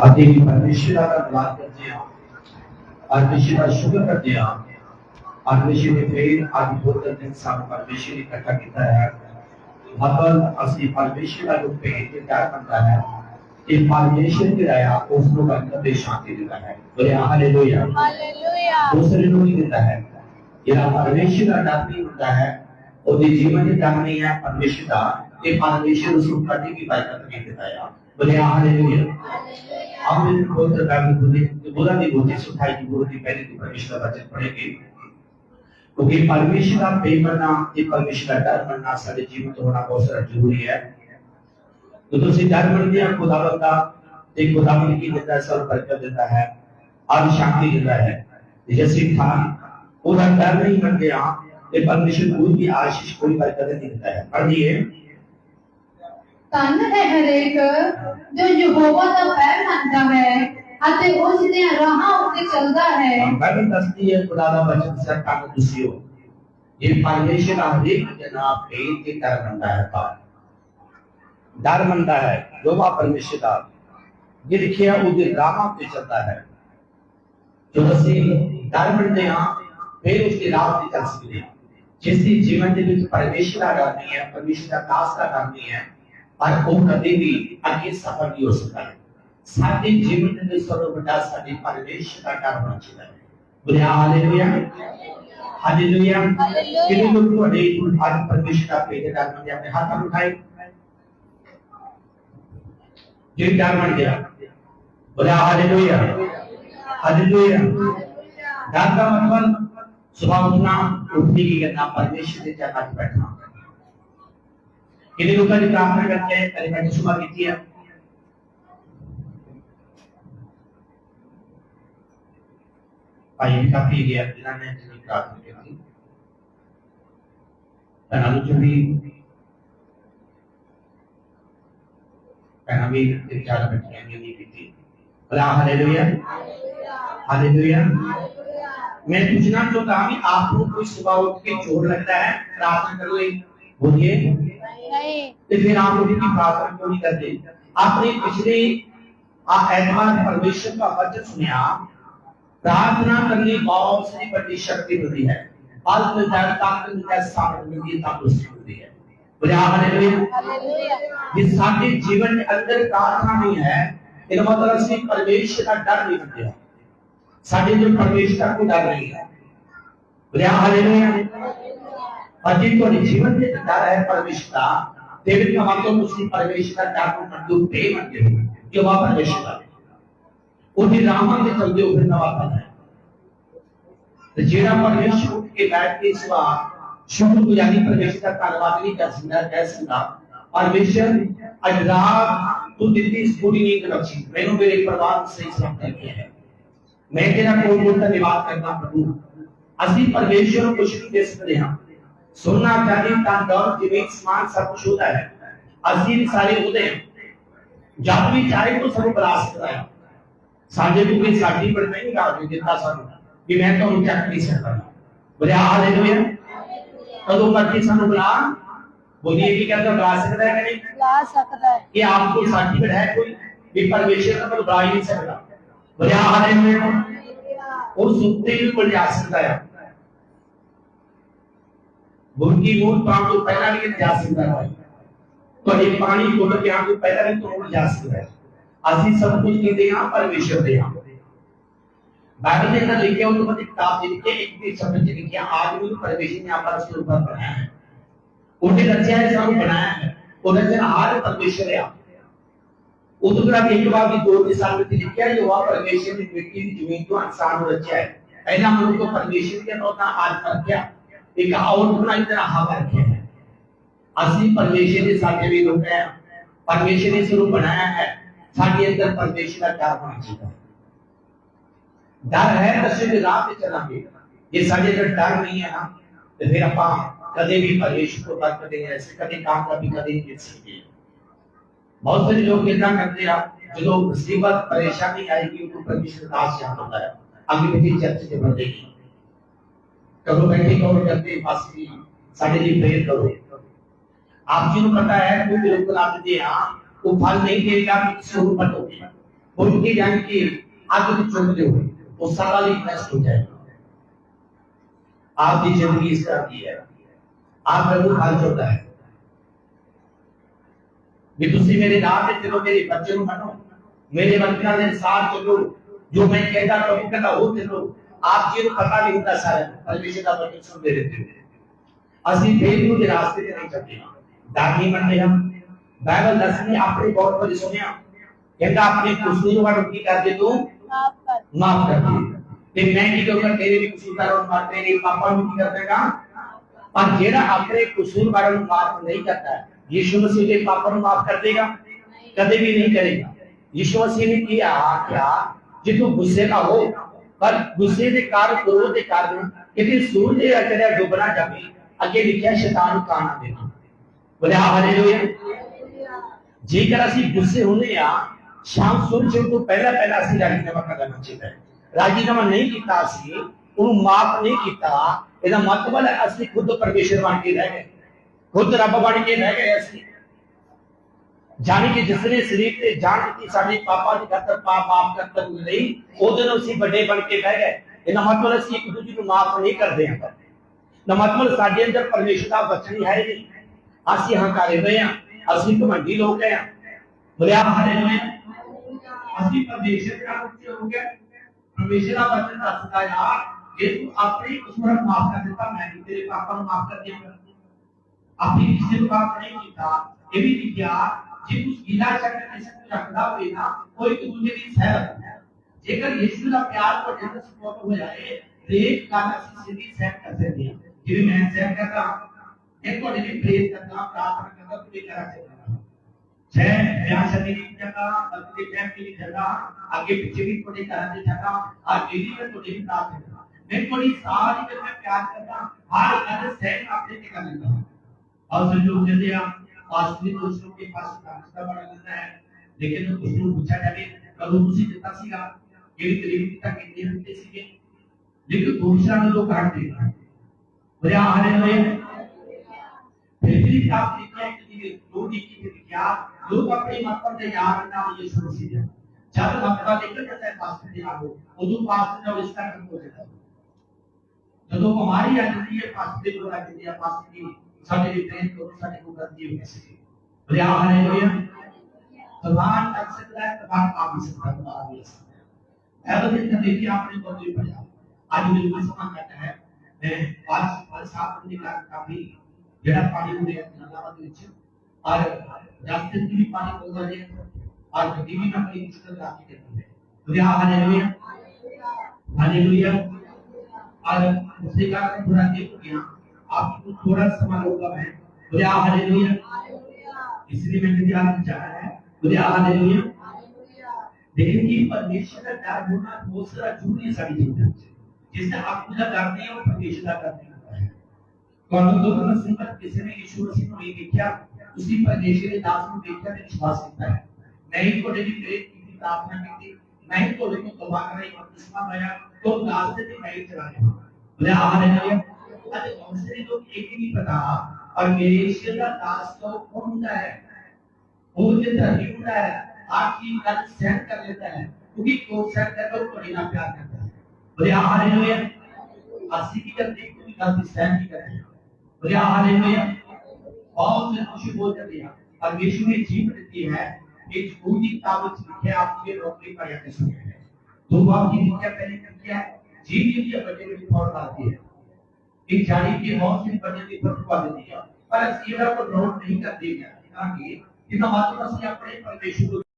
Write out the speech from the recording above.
और देवी परमेश्वरा का द्वार कर दिया परमेश्वरा शुक्र कर दिया परमेश्वर ने फिर आदि बोलते हैं सब परमेश्वर ने इकट्ठा किया है। भगवान असली परमेश्वर का रूप में इंतज़ार करता है कि परमेश्वर की दया उसको बनकर दे शांति देता है। बोले हालेलुया। हालेलुया। दूसरे लोग देता है। यह परमेश्वर का दान नहीं होता है और जीवन में दान नहीं है परमेश्वर का। ये परमेश्वर उसको कभी भी बात नहीं देता है। बोले हालेलुया हम इन खोलकर काम खुदी बोला नहीं बोलते सुखाई की बोलते पहले तो परमेश्वर का वचन पढ़ेंगे क्योंकि परमेश्वर का प्रेम बनना ये परमेश्वर का डर बनना सारे जीवन तो होना बहुत सारा ज़रूरी है तो तो तुसी डर बन दिया खुदावन का एक खुदावन की देता है पर कर देता है आज शांति देता है जैसे था उधर डर नहीं बन गया ये परमेश्वर कोई भी आशीष कोई बरकत नहीं देता है पढ़िए ਧੰਨ ਹੈ ਹਰੇਕ ਜੋ ਯਹੋਵਾ ਦਾ ਪੈਰ ਮੰਨਦਾ ਹੈ ਅਤੇ ਉਸ ਦੇ ਰਾਹਾਂ ਉੱਤੇ ਚੱਲਦਾ ਹੈ बाइबल दसती है खुदा का वचन से काम दुसियो ये परमेश्वर का हरेक जना फेर के डर बनता है पार डर बनता है जो वा परमेश्वर का ये लिखिया उसके राह पे चलता है जो ਅਸੀਂ ਡਰ ਬਣਦੇ ਹਾਂ ਫਿਰ ਉਸਦੀ ਰਾਹ ਤੇ ਚੱਲ ਸਕਦੇ ਹਾਂ ਜਿਸ ਦੀ ਜੀਵਨ ਦੇ ਵਿੱਚ ਪਰਮੇਸ਼ਰ ਦਾ ਡਰ ਨਹੀਂ ਹੈ ਪਰਮੇਸ਼ਰ ਦਾ ਦਾਸ बारकों का देवी आगे सहभागी होता साथी जीवन में सर्वदा साथी परमेश का डर बचता है बोले हालेलुया हालेलुया कितने लोग को अनेक भाग परमेश का पेट डर दिया अपने हाथ उठाए जो क्या मर गया बोले हालेलुया हालेलुया डर का मतलब सुबह उठना उठने की करना परमेश्वर के जगह बैठना किन्हीं लोगों ने प्रार्थना करके हैं? पहले मैंने सुबह की थी है काफ़ी जिन्होंने जिन्हें प्रार्थना जो भी भी चार हैं नहीं की थी मैं पूछना चाहता हूँ कि आपको कोई सुबह उठ के चोट लगता है? प्रार्थना करो लो बोलिए। ਨਹੀਂ तो फिर आप लोग की प्रार्थना क्यों नहीं करते आपने पिछले आ- एतवार परमेश्वर का वचन सुना प्रार्थना करने बहुत सी बड़ी शक्ति मिलती है बल मिलता है ताकत मिलता है सामर्थ मिलती है तंदुरुस्ती मिलती है बोले हालेलुया ਹਾਲੇਲੂਇਆ जिस सारे जीवन के अंदर प्रार्थना नहीं है इसका मतलब असली परमेश्वर का डर नहीं मिलता ਸਾਡੇ ਜੋ ਪਰਮੇਸ਼ਰ ਦਾ ਕੋਈ ਡਰ ਨਹੀਂ ਹੈ ਬੋਲੇ ਹਾਲੇਲੂਇਆ और जिनको जीवन में बिता है परमेश्वर। का देवी का मतलब तो उसी परमेश्वर का को कंदु प्रेम अंदर जो वह परमेश्वर उन्हीं रामा के चलते उभर नवा पद है। तो जीरा परमेश्वर के बैठ के इस बार सिवा को यानी परमेश्वर का धन्यवाद नहीं कर सकता कह सकता परमेश्वर, आज रात तू इस पूरी नहीं कर अच्छी मैंने मेरे परिवार से इस वक्त किया है। मैं तेरा कोई कोई धन्यवाद करना प्रभु। असली परमेश्वर को शुरू दे सकते हैं ਅਸੀਂ ਪਰਮੇਸ਼ਰ ਨੂੰ ਕੁਝ ਨਹੀਂ ਦੇ ਸਕਦੇ ਹਾਂ ਸੋਨਾ ਚਾਂਦੀ ਤਾਂ ਦੌਲਤ ਜਿਵੇਂ ਸਮਾਨ ਸਭ ਕੁਝ ਹੁੰਦਾ ਹੈ ਅਸੀਂ ਵੀ ਸਾਰੇ ਉਹਦੇ ਹਾਂ ਜਦ ਵੀ ਚਾਹੇ ਤਾਂ ਸਾਨੂੰ ਬੁਲਾ ਸਕਦਾ ਹੈ ਸਾਡੇ ਕੋਲ ਕੋਈ ਸਾਡੀ ਪਰ ਨਹੀਂ ਗਾ ਦੇ ਦਿੱਤਾ ਸਾਨੂੰ ਕਿ ਮੈਂ ਤੁਹਾਨੂੰ ਚੱਕ ਨਹੀਂ ਸਕਦਾ ਬੋਲੇ ਹਾਲੇਲੂਇਆ ਕਦੋਂ ਮਰਜੀ ਸਾਨੂੰ ਬੁਲਾ ਬੋਲੀਏ ਕੀ ਕਹਿੰਦਾ ਬੁਲਾ ਸਕਦਾ ਹੈ ਕਿ ਨਹੀਂ ਲਾ ਸਕਦਾ ਹੈ कि आपको सर्टिफिकेट है कोई भी परमेश्वर का मतलब बुला ही नहीं सकता बोले हालेलुया और सुनते ही बोल जा सकता है बुनकी मूल पाम तो पहला नहीं जा सकता है तो ये पानी को के आगे पहला नहीं तो जा सकता है ਅਸੀਂ ਸਭ ਕੁਝ ਕਹਿੰਦੇ ਹਾਂ ਪਰਮੇਸ਼ਰ ਦੇ ਹਾਂ बाइबल के अंदर लिखे उनको पति किताब में लिखे एक भी शब्द से लिखे आदमी को परमेश्वर ने आपका उसके ऊपर बनाया है उन्हें रचा है सब बनाया है वो रचना हर परमेश्वर है उस तरह की एक बार भी दो साल में लिखा है जो वह परमेश्वर ने मिट्टी की जमीन को इंसान को रचा है पहला मनुष्य को परमेश्वर के होता आज पर क्या एक आउटलाइन तरह हवा हवा है असली परमेश्वर ने साथ में रुका है। परमेश्वर ने स्वरूप बनाया है। साडे अंदर परमेश्वर का डर होना चाहिए डर है तो सीधे राह पे चला चलेंगे ये साडे अंदर डर नहीं है ना तो फिर आप कदे भी परमेश्वर को बात करते हैं ऐसे कभी काम का भी कभी नहीं सीखे बहुत सारे लोग कितना करते हैं। जो मुसीबत परेशानी आएगी, उनको परमेश्वर का आशीर्वाद होता है। अगली चर्च के बंदे की करो बैठे करो करते बस भी साढ़े लिए प्रेयर करो आप जिनको पता है कोई भी लोग आप दे हाँ वो फल नहीं देगा तो किसी को पट होगी उनके यानी कि आगे को चुनते हो वो सारा ही नष्ट हो जाएगा आपकी जिंदगी इस तरह की है आप प्रभु हाल चलता है ਵੀ ਤੁਸੀਂ ਮੇਰੇ ਨਾਲ ਤੇ ਚਲੋ ਮੇਰੇ ਬੱਚੇ ਨੂੰ ਮੰਨੋ ਮੇਰੇ ਬੱਚਿਆਂ ਦੇ ਸਾਥ ਚਲੋ ਜੋ ਮੈਂ ਕਹਿੰਦਾ आप ये तो पता नहीं होता सर परमेश्वर का वचन सुन दे देते हैं। असली फेलियू के रास्ते पे नहीं चलते दागी बन हम बाइबल दस में आपने बहुत बार सुना कहता आपने कुछ नहीं की कर दे तू माफ़ कर दे। ते मैं की तो कर तेरे भी कुछ उतार और मार तेरे पापा भी कर देगा पर जेड़ा अपने कसूर बारे को माफ़ नहीं करता यीशु मसीह के पापा को माफ़ कर देगा? कभी भी नहीं करेगा। यीशु मसीह ने किया क्या? जे गुस्से का हो ਪਰ ਗੁੱਸੇ ਦੇ ਕਾਰਨ ਕ੍ਰੋਧ ਦੇ ਕਾਰਨ ਕਿਤੇ ਸੂਰਜ ਅਚਰਿਆ ਡੁੱਬਣਾ ਜਾਵੇ, ਅੱਗੇ ਲਿਖਿਆ ਸ਼ੈਤਾਨ ਕਾਣਾ ਦੇਣਾ ਬੋਲੇ ਹਾਲੇਲੂਇਆ। ਜੇਕਰ ਅਸੀਂ ਗੁੱਸੇ ਹੁੰਦੇ ਆ ਸ਼ਾਮ ਸੂਰਜ ਤੋਂ ਪਹਿਲਾਂ ਪਹਿਲਾਂ ਅਸੀਂ ਰਾਜੀਨਾਮਾ ਕਰਨਾ ਚਾਹੀਦਾ ਹੈ ਰਾਜੀਨਾਮਾ ਨਹੀਂ ਕੀਤਾ ਅਸੀਂ, ਉਹਨੂੰ ਮਾਫ ਨਹੀਂ ਕੀਤਾ, ਇਹਦਾ ਮਤਲਬ ਹੈ ਅਸੀਂ ਖੁਦ ਪਰਮੇਸ਼ਰ ਬਣ ਕੇ ਰਹਿ ਗਏ। ਖੁਦ ਰੱਬ ਬਣ ਕੇ ਰਹਿ ਗਏ ਅਸੀਂ। ਜਾਣੀ ਕਿ ਜਿਸ ਨੇ ਸਰੀਰ ਤੇ ਜਾਨ ਦਿੱਤੀ ਸਾਡੇ ਪਾਪਾ ਦੀ ਖਾਤਰ ਪਾਪ ਮਾਫ ਕਰਨ ਲਈ ਉਹਦੇ ਨੂੰ ਅਸੀਂ ਵੱਡੇ ਬਣ ਕੇ ਬਹਿ ਗਏ ਇਹਦਾ ਮਤਲਬ ਅਸੀਂ ਇੱਕ ਦੂਜੇ ਨੂੰ ਮਾਫ ਨਹੀਂ ਕਰਦੇ ਹਾਂ ਦਾ ਮਤਲਬ ਸਾਡੇ ਅੰਦਰ ਪਰਮੇਸ਼ਰ ਦਾ ਵਚਨ ਹੀ ਹੈ ਨਹੀਂ ਅਸੀਂ ਹੰਕਾਰੇ ਹੋਏ ਹਾਂ ਅਸੀਂ ਘਮੰਡੀ ਲੋਕ ਹਾਂ ਬੋਲਿਆ ਹਾਲੇਲੂਇਆ ਅਸੀਂ ਪਰਮੇਸ਼ਰ ਦਾ ਉੱਚੇ ਹੋ ਗਏ ਪਰਮੇਸ਼ਰ ਦਾ ਵਚਨ ਦੱਸਦਾ ਯਾਰ ਜੇ ਤੂੰ ਆਪਣੀ ਕਸੂਰ ਮਾਫ ਕਰ ਦਿੱਤਾ ਮੈਂ ਵੀ ਤੇਰੇ ਪਾਪਾ ਨੂੰ ਮਾਫ ਕਰ ਦਿਆਂਗਾ ਆਪਣੀ ਕਿਸੇ ਨੂੰ ਮਾਫ ਨਹੀਂ ਕੀਤਾ ਇਹ ਵੀ ਲਿਖਿਆ हिंदू गीला चक्र में सब रखदा होई ना कोई एक दूसरे की सह रखना जेकर यीशु का प्यार को ध्यान से फॉलो तो हो जाए रेप का ना सीधी सह कर सकते हैं जिवे मैं सह कर रहा हूँ एक को डेली प्रेयर करता, प्रार्थना करता, पूरी तरह से छह ब्याह शादी की जगह अपने फैमिली की जगह आगे पीछे भी थोड़ी तरह से जगह और डेली में थोड़ी भी प्रार्थना मैं थोड़ी सारी में मैं प्यार करता, हर अलग सहन अपने निकाल लेता हूँ और संजोग जैसे आप और स्त्री के पास रास्ता बना देता है। लेकिन कुछ लोग पूछा जाए कल उसी जितना सी का ये त्रिविधता के नियम के सीखे लेकिन दूसरा लोग काट देगा अरे आने रहे हैं फिर भी आप देखिए कि लोग की प्रतिक्रिया लोग अपनी मत पर यार ना, ये सोची जाए जब आपका लेकर जाता है पास में दिया वो जो पास में और इसका कम हो जाता है। तो हमारी आदमी है पास में बोला कि दिया, पास में शारीरिक प्रेम को शारीरिक को कर दिए कैसे बोले हाँ, हालेलुया। तो भगवान कर सकता है तो भगवान तो आप हाँ। भी सकता है भगवान भी सकता है ऐसा दिन का देखिए आपने बहुत ही। पढ़ा आज मेरे को समान करना है। मैं आज पर साफ़ करने का काफ़ी जड़ा पानी में नाला में नीचे। और रास्ते में भी पानी बोल रहे हैं और गतिविधि में अपनी मुश्किल रास्ते करते हैं। बोले हाँ, हालेलुया। हालेलुया। और उसने कहा पूरा दिन यहाँ गया आपको थोड़ा समय होगा मैं। बोले हालेलुया। इसलिए मैंने ध्यान चाहा है। बोले हालेलुया। लेकिन कि परमेश्वर का डर होना बहुत सारा ज़रूरी है सारी ज़िंदगी में। जिसने आपको का डर नहीं है वो परमेश्वर का होता है। कौन दो मसीह पर किसी ने यीशु मसीह को नहीं देखा? उसी परमेश्वर के दास को देखकर विश्वास किया है। नहीं तो डेली प्रेरित की प्रार्थना की थी। नहीं तो लेकिन तौबा कराई बपतिस्मा लिया तो रास्ते पे नहीं चला गया। बोले हालेलुया अरे बहुत से लोग एक ही नहीं पता परमेश्वर का दास तो कौन होता है वो जो धर्मी होता है आपकी गल सहन कर लेता है क्योंकि कोई सहन कर तो बड़ी ना प्यार करता है बोले हालेलुया अस्सी की हैं कोई गलती सहन नहीं करते बोले हालेलुया बहुत से खुशी बोल करते हैं परमेश्वर ने जीवन देती है पूरी किताब में लिखे आपके नौकरी का किस्म है दो बाप की नित्या पहले कर किया है जी के लिए बचे में फौर आती है बेचारी के मौत से बचने बचवा देती है। पर इसी को नोट नहीं कर दिया गया कि समाज में अपने परमेश्वर